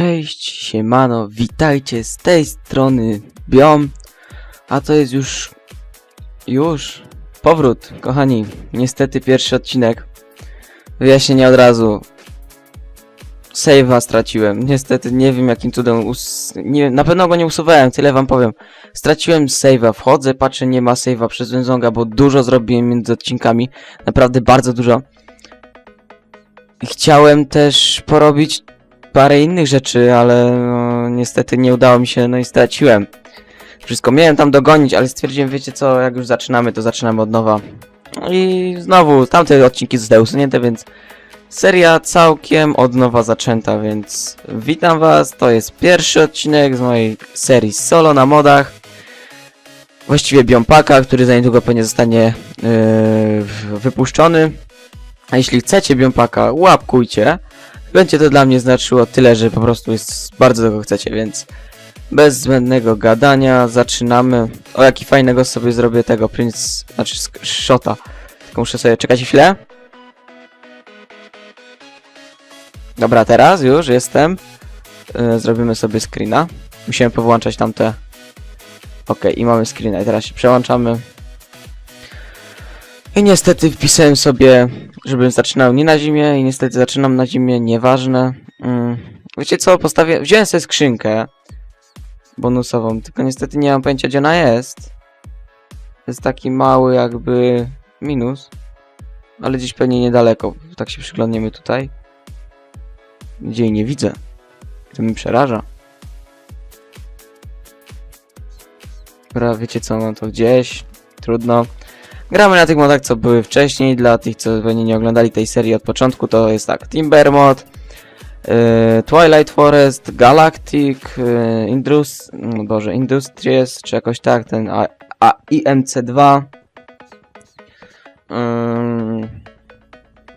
Cześć, siemano, witajcie z tej strony Biom, a to jest już, już, powrót, kochani, niestety pierwszy odcinek, wyjaśnienie od razu, save'a straciłem, niestety nie wiem jakim cudem, us nie, na pewno go nie usuwałem, tyle wam powiem, straciłem save'a, wchodzę, patrzę, nie ma save'a przez Węzonga, bo dużo zrobiłem między odcinkami, naprawdę bardzo dużo, Chciałem też porobić parę innych rzeczy, ale no, niestety nie udało mi się, no i straciłem. Wszystko miałem tam dogonić, ale stwierdziłem, wiecie co, jak już zaczynamy, to zaczynamy od nowa. No I znowu, tamte odcinki zostały usunięte, więc seria całkiem od nowa zaczęta, więc witam was, to jest pierwszy odcinek z mojej serii solo na modach. Właściwie Biompaka, który za niedługo pewnie zostanie yy, wypuszczony. A jeśli chcecie Biompaka, łapkujcie. Będzie to dla mnie znaczyło tyle, że po prostu jest bardzo tego chcecie, więc bez zbędnego gadania zaczynamy. O, jaki fajnego sobie zrobię tego Prince, znaczy shota. Tylko muszę sobie czekać chwilę. Dobra, teraz już jestem. Yy, zrobimy sobie screena. Musiałem powłączać tamte. Ok, i mamy screena. I teraz się przełączamy. I niestety wpisałem sobie, żebym zaczynał nie na zimie i niestety zaczynam na zimie, nieważne. Mm. Wiecie co, postawię, wziąłem sobie skrzynkę bonusową, tylko niestety nie mam pojęcia gdzie ona jest. Jest taki mały jakby minus, ale gdzieś pewnie niedaleko, tak się przyglądniemy tutaj. Gdzie jej nie widzę. To mi przeraża. Dobra, wiecie co, mam to gdzieś, trudno. Gramy na tych modach, co były wcześniej. Dla tych, co pewnie nie oglądali tej serii od początku, to jest tak: Timber mod, yy, Twilight Forest, Galactic, yy, Indus, no Boże, Industries, czy jakoś tak, ten a, a IMC2. Yy,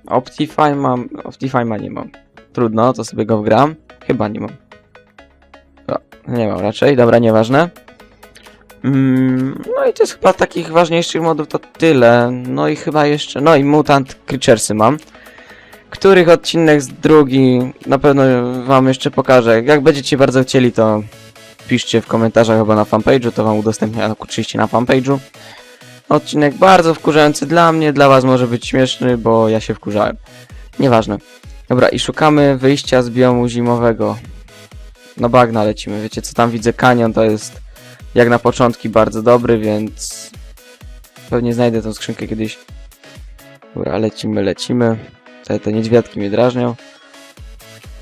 Optifine mam, Optifine nie mam. Trudno, to sobie go wgram. Chyba nie mam. O, nie mam raczej, dobra, nieważne. Mm, no i to jest chyba takich ważniejszych modów to tyle. No i chyba jeszcze, no i Mutant Creaturesy mam. Których odcinek z drugi na pewno wam jeszcze pokażę. Jak będziecie bardzo chcieli to piszcie w komentarzach chyba na fanpage'u, to wam udostępnię oczywiście na fanpage'u. Odcinek bardzo wkurzający dla mnie, dla was może być śmieszny, bo ja się wkurzałem. Nieważne. Dobra, i szukamy wyjścia z biomu zimowego. Na bagna lecimy. Wiecie co tam widzę? Kanion to jest jak na początki bardzo dobry, więc pewnie znajdę tą skrzynkę kiedyś. Dobra, lecimy, lecimy. Tutaj te niedźwiadki mnie drażnią.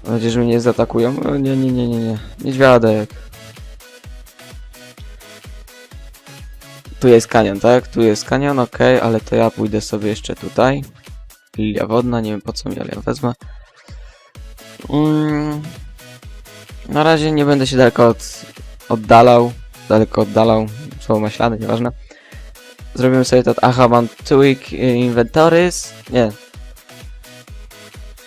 Mam nadzieję, że mnie nie zaatakują. O, nie, nie, nie, nie, nie. Niedźwiadek. Tu jest kanion, tak? Tu jest kanion, ok, ale to ja pójdę sobie jeszcze tutaj. Lilia wodna, nie wiem po co mi, ale ja wezmę. Mm. Na razie nie będę się daleko od, oddalał daleko oddalał, słowo maślane, nieważne. Zrobimy sobie to, aha, mam tweak inventories, nie.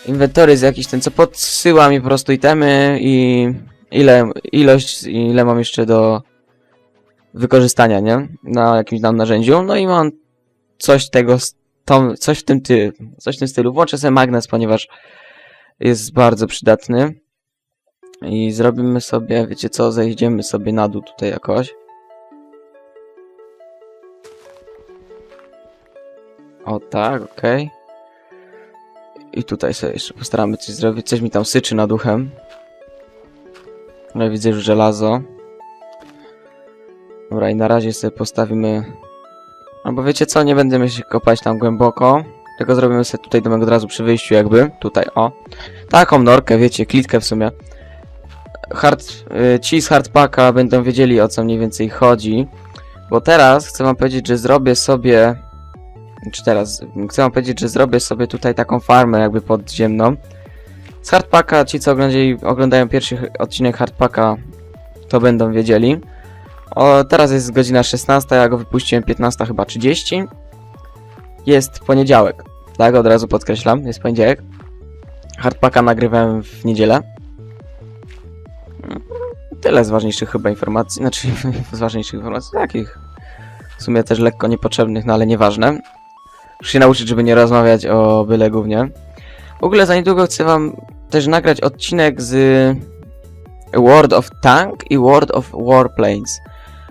Inventories jakiś ten, co podsyła mi po prostu itemy i ile, ilość, ile mam jeszcze do wykorzystania, nie? Na jakimś tam narzędziu, no i mam coś tego, tą, coś w tym ty, coś w tym stylu. Włączę sobie magnes, ponieważ jest bardzo przydatny. I zrobimy sobie, wiecie co, zejdziemy sobie na dół tutaj jakoś. O tak, okej. I tutaj sobie jeszcze postaramy coś zrobić. Coś mi tam syczy nad uchem. Ale widzę już żelazo. Dobra, i na razie sobie postawimy... Albo wiecie co, nie będziemy się kopać tam głęboko. Tylko zrobimy sobie tutaj domek od razu przy wyjściu jakby. Tutaj, o. Taką norkę, wiecie, klitkę w sumie hard, y, ci z hardpacka będą wiedzieli o co mniej więcej chodzi. Bo teraz chcę wam powiedzieć, że zrobię sobie... Czy teraz? Chcę wam powiedzieć, że zrobię sobie tutaj taką farmę jakby podziemną. Z hardpacka, ci co oglądali, oglądają pierwszy odcinek hardpacka, to będą wiedzieli. O, teraz jest godzina 16, ja go wypuściłem 15 chyba 30. Jest poniedziałek, tak? Od razu podkreślam, jest poniedziałek. Hardpacka nagrywałem w niedzielę. Tyle z ważniejszych chyba informacji, znaczy z ważniejszych informacji, takich w sumie też lekko niepotrzebnych, no ale nieważne. Muszę się nauczyć, żeby nie rozmawiać o byle głównie. W ogóle za niedługo chcę wam też nagrać odcinek z World of Tank i World of Warplanes.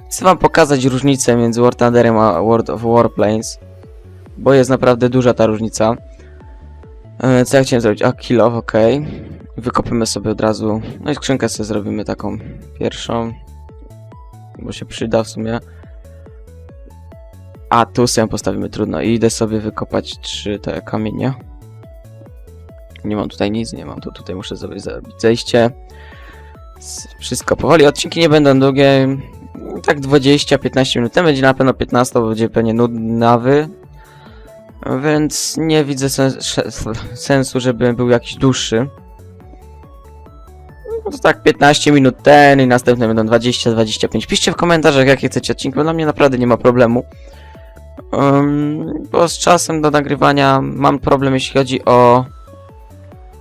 Chcę wam pokazać różnicę między War Thunderem a World of Warplanes, bo jest naprawdę duża ta różnica. E, Co ja chciałem zrobić? A, kill off, ok. Wykopimy sobie od razu, no i skrzynkę sobie zrobimy taką pierwszą, bo się przyda w sumie. A, tu sobie postawimy, trudno. I idę sobie wykopać trzy te kamienie. Nie mam tutaj nic, nie mam tu, tutaj muszę sobie zrobić zejście. Wszystko powoli, odcinki nie będą długie, tak 20-15 minut, ten będzie na pewno 15, bo będzie pewnie nudnawy. Więc nie widzę sens sensu, żeby był jakiś dłuższy. No to tak 15 minut ten i następne będą 20-25. Piszcie w komentarzach jakie chcecie odcinki, bo dla mnie naprawdę nie ma problemu. Ym, bo z czasem do nagrywania mam problem jeśli chodzi o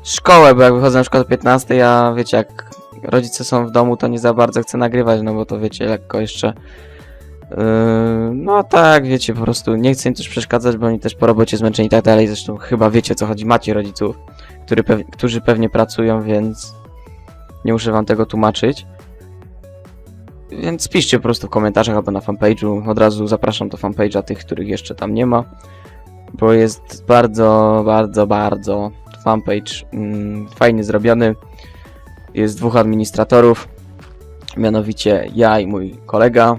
szkołę, bo jak wychodzę na przykład o 15, ja wiecie jak rodzice są w domu, to nie za bardzo chcę nagrywać, no bo to wiecie, lekko jeszcze Yy, no tak, wiecie, po prostu nie chcę im też przeszkadzać, bo oni też po robocie zmęczeni i tak dalej. Zresztą chyba wiecie o co chodzi, macie rodziców, który pew którzy pewnie pracują, więc nie muszę wam tego tłumaczyć. Więc piszcie po prostu w komentarzach albo na fanpage'u. Od razu zapraszam do fanpage'a tych, których jeszcze tam nie ma. Bo jest bardzo, bardzo, bardzo fanpage mm, fajnie zrobiony. Jest dwóch administratorów. Mianowicie ja i mój kolega.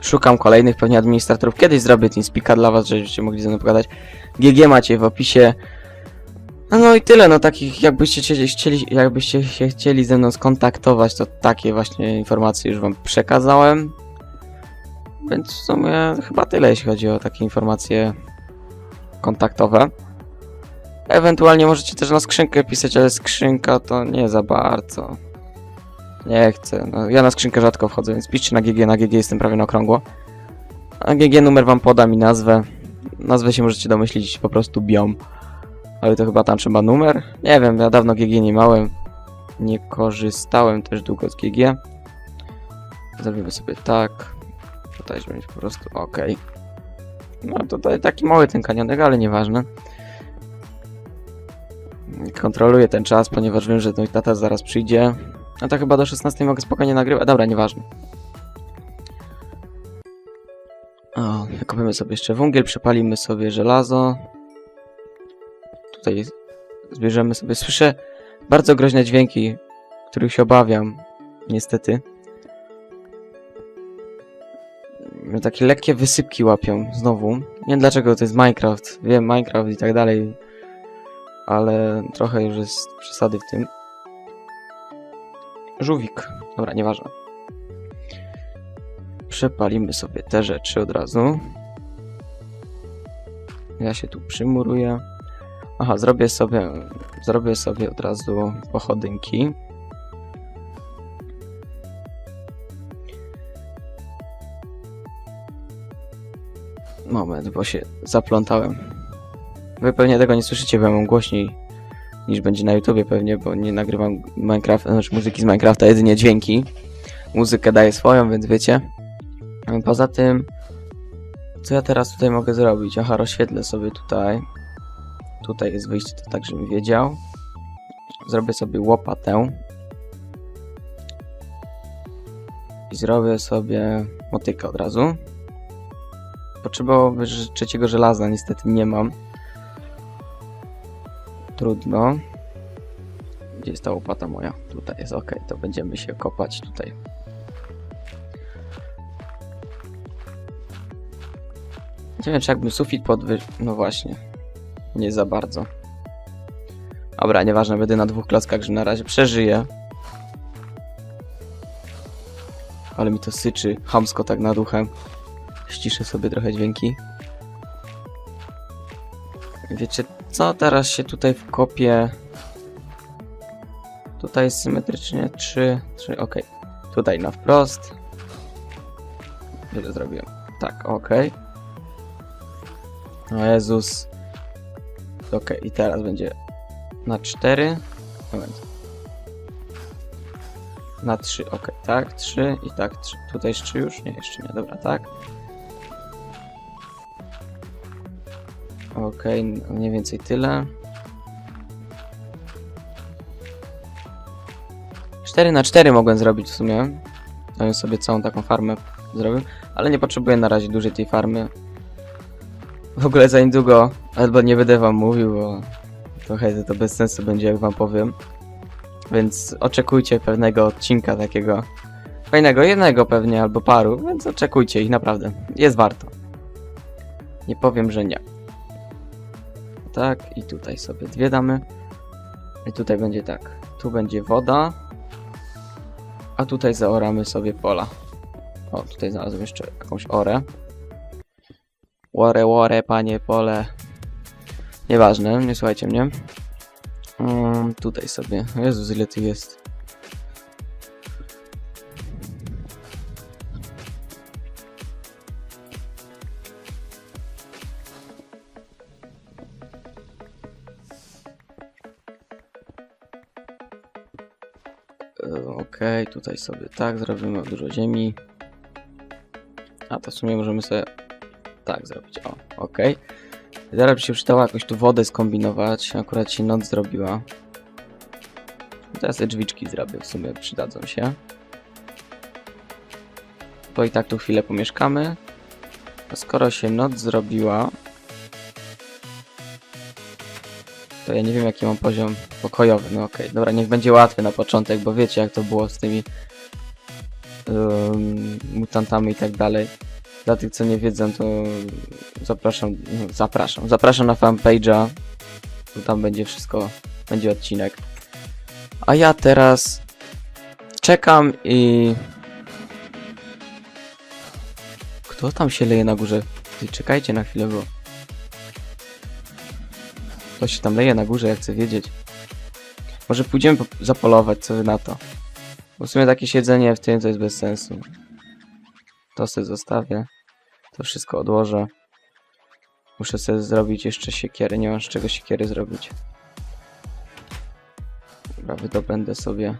Szukam kolejnych pewnie administratorów. Kiedyś zrobię TeamSpeaka dla was, żebyście mogli ze mną pogadać. GG macie w opisie. No, i tyle, no takich jakbyście się chcieli, jakbyście się chcieli ze mną skontaktować, to takie właśnie informacje już wam przekazałem. Więc w sumie chyba tyle, jeśli chodzi o takie informacje kontaktowe. Ewentualnie możecie też na skrzynkę pisać, ale skrzynka to nie za bardzo. Nie chcę. No, ja na skrzynkę rzadko wchodzę, więc piszcie na GG, na GG jestem prawie na okrągło. A GG numer wam podam i nazwę. Nazwę się możecie domyślić po prostu biom. Ale to chyba tam trzeba numer? Nie wiem, ja dawno GG nie miałem. Nie korzystałem też długo z GG. Zrobimy sobie tak. Tutaj będzie po prostu ok. No tutaj taki mały ten kanionek, ale nieważne. Kontroluję ten czas, ponieważ wiem, że mój tata zaraz przyjdzie. No to chyba do 16 mogę spokojnie nagrywać. Dobra, nieważne. O, wykopimy sobie jeszcze węgiel, przepalimy sobie żelazo. Tutaj zbierzemy sobie. Słyszę bardzo groźne dźwięki, których się obawiam. Niestety. Mnie Takie lekkie wysypki łapią znowu. Nie wiem dlaczego to jest Minecraft. Wiem, Minecraft i tak dalej. Ale trochę już jest przesady w tym. Żółwik. Dobra, nieważne. Przepalimy sobie te rzeczy od razu. Ja się tu przymuruję. Aha, zrobię sobie, zrobię sobie od razu pochodynki. Moment, bo się zaplątałem. Wy pewnie tego nie słyszycie, bo ja mam głośniej niż będzie na YouTubie pewnie, bo nie nagrywam Minecraft, znaczy muzyki z Minecrafta, jedynie dźwięki. Muzykę daję swoją, więc wiecie. Poza tym, co ja teraz tutaj mogę zrobić? Aha, rozświetlę sobie tutaj. Tutaj jest wyjście, to tak, żebym wiedział. Zrobię sobie łopatę. I zrobię sobie motykę od razu. Potrzebowałoby ż- trzeciego żelaza, niestety nie mam. Trudno. Gdzie jest ta łopata moja? Tutaj jest, ok, to będziemy się kopać tutaj. Nie wiem, czy jakbym sufit podwy... No właśnie. Nie za bardzo. Dobra, nieważne, będę na dwóch klaskach, że na razie przeżyję. Ale mi to syczy chamsko tak nad uchem. Ściszę sobie trochę dźwięki. Wiecie co? Teraz się tutaj wkopię. Tutaj symetrycznie 3, 3, ok. Tutaj na wprost. Ile zrobiłem? Tak, ok. O Jezus. Ok, i teraz będzie na 4. Moment. Na 3, ok, tak, 3 i tak 3. Tutaj 3 już? Nie, jeszcze nie, dobra, tak. Ok, mniej więcej tyle. 4 na 4 mogłem zrobić w sumie. To sobie całą taką farmę zrobił, ale nie potrzebuję na razie dużej tej farmy. W ogóle za niedługo, albo nie będę wam mówił, bo trochę to, bez sensu będzie jak wam powiem. Więc oczekujcie pewnego odcinka takiego fajnego, jednego pewnie albo paru, więc oczekujcie ich naprawdę. Jest warto. Nie powiem, że nie. Tak, i tutaj sobie dwie damy. I tutaj będzie tak. Tu będzie woda. A tutaj zaoramy sobie pola. O, tutaj znalazłem jeszcze jakąś orę. Łore, panie pole. Nieważne, nie słuchajcie mnie. Mm, tutaj sobie. Jezus, ile tu jest. E, Okej, tutaj sobie tak zrobimy dużo ziemi. A to w sumie możemy sobie tak zrobić. O, okej. Zaraz by się przydało jakoś tu wodę skombinować. Akurat się noc zrobiła. Teraz te drzwiczki zrobię, w sumie przydadzą się. Bo i tak tu chwilę pomieszkamy. A skoro się noc zrobiła, to ja nie wiem jaki mam poziom pokojowy. No okej, dobra, niech będzie łatwy na początek, bo wiecie jak to było z tymi ym, mutantami i tak dalej. Dla tych co nie wiedzą, to zapraszam, zapraszam, zapraszam na fanpage'a, bo tam będzie wszystko, będzie odcinek. A ja teraz czekam i... Kto tam się leje na górze? Ty, czekajcie na chwilę, bo... Kto się tam leje na górze, ja chcę wiedzieć. Może pójdziemy po- zapolować, co wy na to. Bo w sumie takie siedzenie w tym to jest bez sensu. To sobie zostawię. To wszystko odłożę. Muszę sobie zrobić jeszcze siekierę. Nie mam z czego siekiery zrobić. Dobra, wydobędę sobie.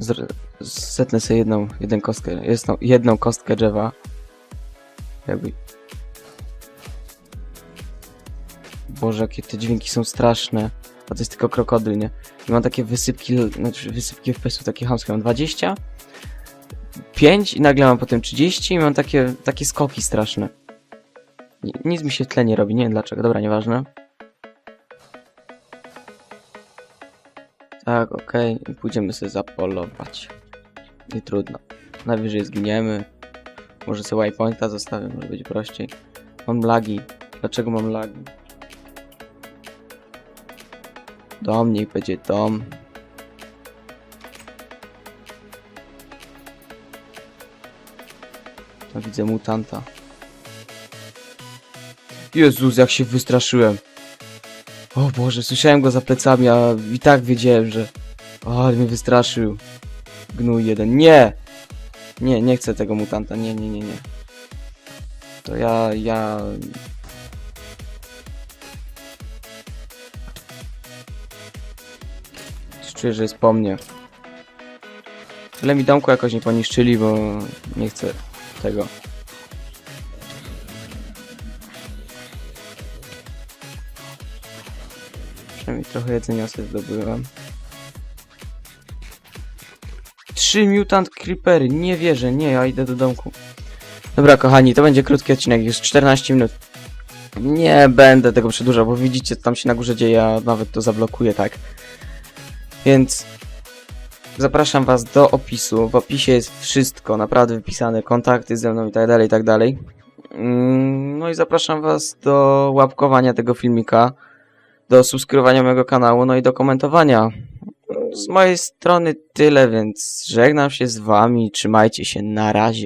Zr- zetnę sobie jedną, jedną kostkę, jedną, jedną kostkę drzewa. Jakby... Boże, jakie te dźwięki są straszne. A to jest tylko krokodyl, nie? I mam takie wysypki, znaczy wysypki FPS-ów takie hamskie. Mam 20, 5 i nagle mam potem 30 i mam takie, takie skoki straszne. Ni- Nic mi się tle nie robi, nie wiem dlaczego. Dobra, nieważne. Tak, okej. I pójdziemy sobie zapolować. Nie trudno. Najwyżej zginiemy. Może sobie waypointa zostawię, może być prościej. Mam lagi. Dlaczego mam lagi? Dom, niech będzie dom. No, widzę mutanta. Jezus, jak się wystraszyłem. O Boże, słyszałem go za plecami, a i tak wiedziałem, że... O, ale mnie wystraszył. Gnój jeden. Nie! Nie, nie chcę tego mutanta. Nie, nie, nie, nie. To ja, ja... Czuję, że jest po mnie. Tyle mi domku jakoś nie poniszczyli, bo nie chcę tego. Przynajmniej trochę jedzenia sobie zdobyłem. Trzy mutant creepery, nie wierzę, nie, ja idę do domku. Dobra kochani, to będzie krótki odcinek, już 14 minut. Nie będę tego przedłużał, bo widzicie co tam się na górze dzieje, ja nawet to zablokuję, tak. Więc zapraszam was do opisu. W opisie jest wszystko, naprawdę wypisane, kontakty ze mną i tak dalej, i tak dalej. Mm, No i zapraszam was do łapkowania tego filmika, do subskrybowania mojego kanału, no i do komentowania. Z mojej strony tyle, więc żegnam się z wami, trzymajcie się, na razie.